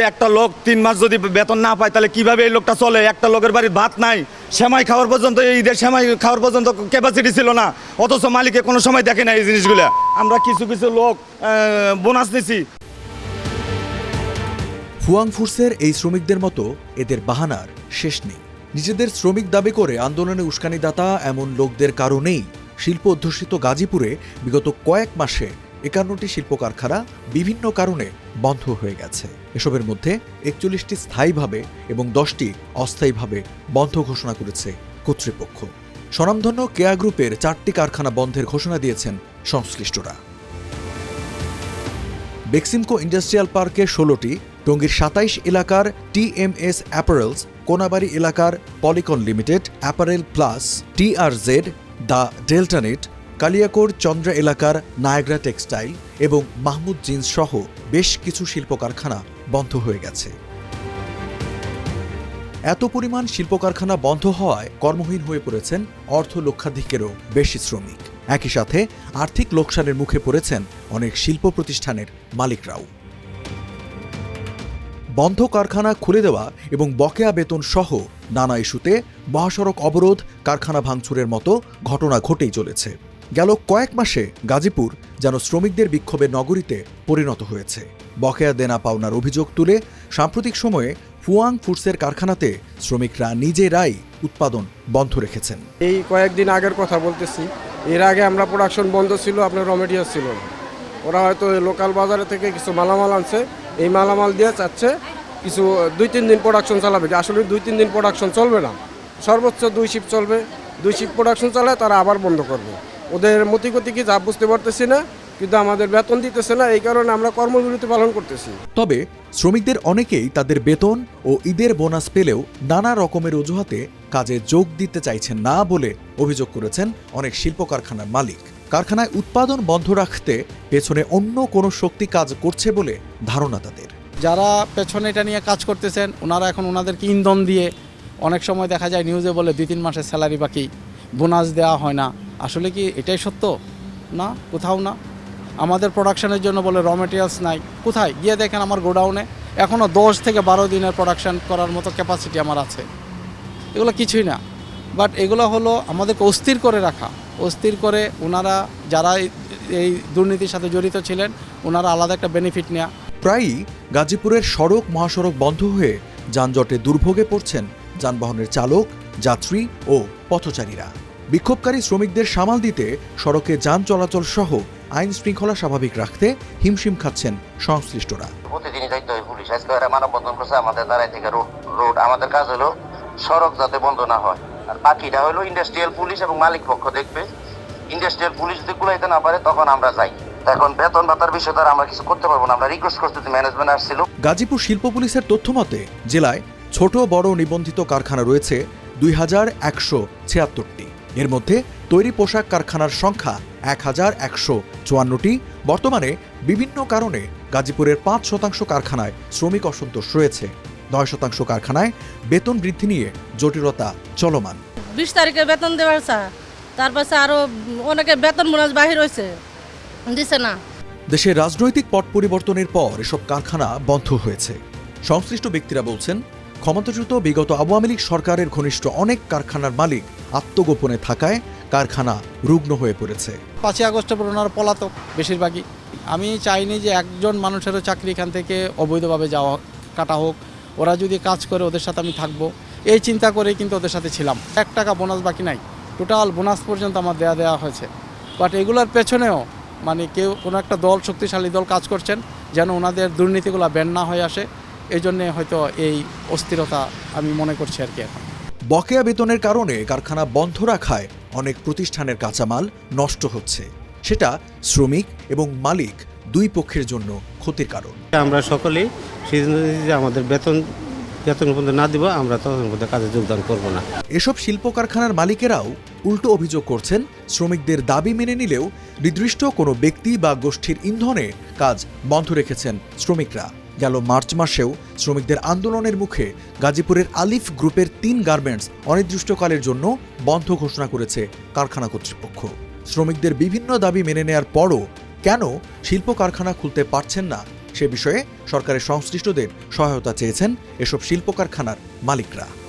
একটা লোক তিন মাস যদি বেতন না পায়, তাহলে কীভাবে এই লোকটা চলে? একটা লোকের বাড়ির ভাত নাই, সেমাই খাওয়ার পর্যন্ত, এই ঈদের সেমাই খাওয়ার পর্যন্ত ক্যাপাসিটি ছিল না। অথচ মালিকে কোনো সময় দেখে না এই জিনিসগুলো। আমরা কিছু কিছু লোক বোনাস নিছি। ফুয়াং ফুডসের এই শ্রমিকদের মতো এদের বাহানার শেষ নেই। নিজেদের শ্রমিক দাবি করে আন্দোলনে উস্কানিদাতা এমন লোকদের কারণেই শিল্প অধ্যুষিত গাজীপুরে বিগত কয়েক মাসে একান্নটি শিল্প কারখানা বিভিন্ন কারণে বন্ধ হয়ে গেছে। এসবের মধ্যে একচল্লিশটি স্থায়ীভাবে এবং দশটি অস্থায়ীভাবে বন্ধ ঘোষণা করেছে কর্তৃপক্ষ। স্বনামধন্য কেয়া গ্রুপের চারটি কারখানা বন্ধের ঘোষণা দিয়েছেন সংশ্লিষ্টরা। বেক্সিমকো ইন্ডাস্ট্রিয়াল পার্কে ষোলোটি, টঙ্গীর সাতাইশ এলাকার টিএমএস অ্যাপারেলস, কোনাবাড়ি এলাকার Polycon limited apparel plus TRZ the Deltanet Kaliakoir Chandra এলাকার নায়াগ্রা টেক্সটাইল এবং মাহমুদ জিন্স সহ বেশ কিছু শিল্প কারখানা বন্ধ হয়ে গেছে। এত পরিমাণ শিল্প কারখানা বন্ধ হওয়ায় কর্মহীন হয়ে পড়েছেন অর্থ লক্ষাধিকেরও বেশি শ্রমিক। একই সাথে আর্থিক লোকসানের মুখে পড়েছেন অনেক শিল্প প্রতিষ্ঠানের মালিকরাও। বন্ধ কারখানা খুলে দেওয়া এবং বকেয়া বেতন সহ নানা ইস্যুতে মহাসড়ক অবরোধ, কারখানা ভাঙচুরের মতো ঘটনা ঘটেই চলেছে। গেল কয়েক মাসে গাজীপুর যেন শ্রমিকদের বিক্ষোভে নগরীতে পরিণত হয়েছে। বকেয়া দেনা পাওনার অভিযোগ তুলে সাম্প্রতিক সময়ে ফুয়াং ফুডসের কারখানাতে শ্রমিকরা নিজেরাই উৎপাদন বন্ধ রেখেছেন। এই কয়েকদিন আগের কথা বলতেছি। এর আগে আমরা প্রোডাকশন বন্ধ ছিল, আপনার রমেডিয়াস ছিল। ওরা হয়তো লোকাল বাজারে থেকে কিছু মালামাল আনছে। এই মালামাল দিয়ে চাচ্ছে কিছু দুই, তিন দিন প্রোডাকশন চালাবে। আসলে দুই, তিন দিন প্রোডাকশন চলবে না। সর্বোচ্চ দুই শিফট চলবে। দুই শিফট প্রোডাকশন চালায় তারা আবার বন্ধ করবে। ওদের মতিগতি কি যা বুঝতে পারতেছি না কিন্তু আমাদের বেতন দিতেছে না এই কারণে আমরা কর্মবিরতি পালন করতেছি। তবে শ্রমিকদের অনেকেই তাদের বেতন ও ঈদের বোনাস পেলেও নানা রকমের অজুহাতে কাজে যোগ দিতে চাইছেন না বলে অভিযোগ করেছেন অনেক শিল্প কারখানার মালিক। কারখানায় উৎপাদন বন্ধ রাখতে পেছনে অন্য কোনো শক্তি কাজ করছে বলে ধারণা তাদের। যারা পেছনে এটা নিয়ে কাজ করতেছেন ওনারা এখন ওনাদেরকে ইন্ধন দিয়ে অনেক সময় দেখা যায় নিউজে বলে দুই তিন মাসের স্যালারি বাকি বোনাস দেওয়া হয় না। আসলে কি এটাই সত্য? না, কোথাও না। আমাদের প্রোডাকশানের জন্য বলে র মেটেরিয়ালস নাই। কোথায়? গিয়ে দেখেন আমার গোডাউনে এখনও দশ থেকে বারো দিনের প্রোডাকশান করার মতো ক্যাপাসিটি আমার আছে। এগুলো কিছুই না। বাট এগুলো হলো আমাদেরকে অস্থির করে রাখা। অস্থির করে ওনারা যারা এই- দুর্নীতির সাথে জড়িত ছিলেন, ওনারা আলাদা একটা বেনিফিট নেওয়া প্রায়ই গাজীপুরের সড়ক মহাসড়ক বন্ধ হয়ে যানজটে দুর্ভোগে পড়ছেন যানবাহনের চালক, যাত্রী ও পথচারীরা। বিক্ষোভকারী শ্রমিকদের সামাল দিতে সড়কে যান চলাচল সহ আইন শৃঙ্খলা স্বাভাবিক রাখতে হিমশিম খাচ্ছেন সংশ্লিষ্টরা। প্রতিদিনই যাইতে হয় পুলিশ। আজকে ওরা মানববন্ধন করছে আমাদের দ্বারাই থেকে রোড রোড আমাদের কাজ হলো সড়ক যাতে বন্ধ না হয়। আর বাকিটা হলো ইন্ডাস্ট্রিয়াল পুলিশ এবং মালিক পক্ষ দেখবে। ইন্ডাস্ট্রিয়াল পুলিশ যদি কুলাইতে না পারে তখন আমরা যাই। এখন বেতন ভাতার বিষয়ে তার আমরা কিছু করতে পারব না। আমরা রিকোয়েস্ট করতেছি ম্যানেজমেন্ট আসছিল। গাজীপুর শিল্প পুলিশের তথ্যমতে জেলায় ছোট বড় নিবন্ধিত কারখানা রয়েছে দুই হাজার একশো ছিয়াত্তরটি। এর মধ্যে তৈরি পোশাক কারখানার সংখ্যা এক হাজার একশো চুয়ান্নটি। বর্তমানে বিভিন্ন কারণে গাজীপুরের পাঁচ শতাংশ কারখানায় শ্রমিক অসন্তোষ রয়েছে। নয় শতাংশ কারখানায় বেতন বৃদ্ধি নিয়ে জটিলতা চলমান। বিশ তারিখে বেতন দেওয়ার চা তারপর আরও অনেকে বেতন বোনাস বাহির হয়েছে। দিছে না। দেশের রাজনৈতিক পট পরিবর্তনের পর এসব কারখানা বন্ধ হয়েছে। সংশ্লিষ্ট ব্যক্তিরা বলছেন ক্ষমতাচ্যুত বিগত আওয়ামী লীগ সরকারের ঘনিষ্ঠ অনেক কারখানার মালিক আত্মগোপনে থাকায় কারখানা রুগ্ন হয়ে পড়েছে। পাঁচই আগস্টের পর পলাতক বেশিরভাগই। আমি চাইনি যে একজন মানুষেরও চাকরি এখান থেকে অবৈধভাবে যাওয়া, কাটা হোক। ওরা যদি কাজ করে ওদের সাথে আমি থাকব। এই চিন্তা করেই কিন্তু ওদের সাথে ছিলাম। এক টাকা বোনাস বাকি নাই। টোটাল বোনাস পর্যন্ত আমার দেয়া দেওয়া হয়েছে। বাট এগুলোর পেছনেও মানে কেউ কোনো একটা দল, শক্তিশালী দল কাজ করছেন যেন ওনাদের দুর্নীতিগুলো ব্যান না হয়ে আসে। এই জন্যে হয়তো এই অস্থিরতা আমি মনে করছি আর কি এখন। বকেয়া বেতনের কারণে কারখানা বন্ধ রাখায় অনেক প্রতিষ্ঠানের কাঁচামাল নষ্ট হচ্ছে। সেটা শ্রমিক এবং মালিক দুই পক্ষের জন্য ক্ষতির কারণ। আমরা সকলেই সিদ্ধান্ত যে আমাদের বেতন যতক্ষণ পর্যন্ত না দিব আমরা ততক্ষণ পর্যন্ত কাজে যোগদান করব না। এসব শিল্প কারখানার মালিকেরাও উল্টো অভিযোগ করছেন শ্রমিকদের দাবি মেনে নিলেও নির্দিষ্ট কোনো ব্যক্তি বা গোষ্ঠীর ইন্ধনে কাজ বন্ধ রেখেছেন শ্রমিকরা। গেল মার্চ মাসেও শ্রমিকদের আন্দোলনের মুখে গাজীপুরের আলিফ গ্রুপের তিন গার্মেন্টস অনির্দিষ্টকালের জন্য বন্ধ ঘোষণা করেছে কারখানা কর্তৃপক্ষ। শ্রমিকদের বিভিন্ন দাবি মেনে নেয়ার পরও কেন শিল্প কারখানা খুলতে পারছেন না সে বিষয়ে সরকারের সংশ্লিষ্টদের সহায়তা চেয়েছেন এসব শিল্প কারখানার মালিকরা।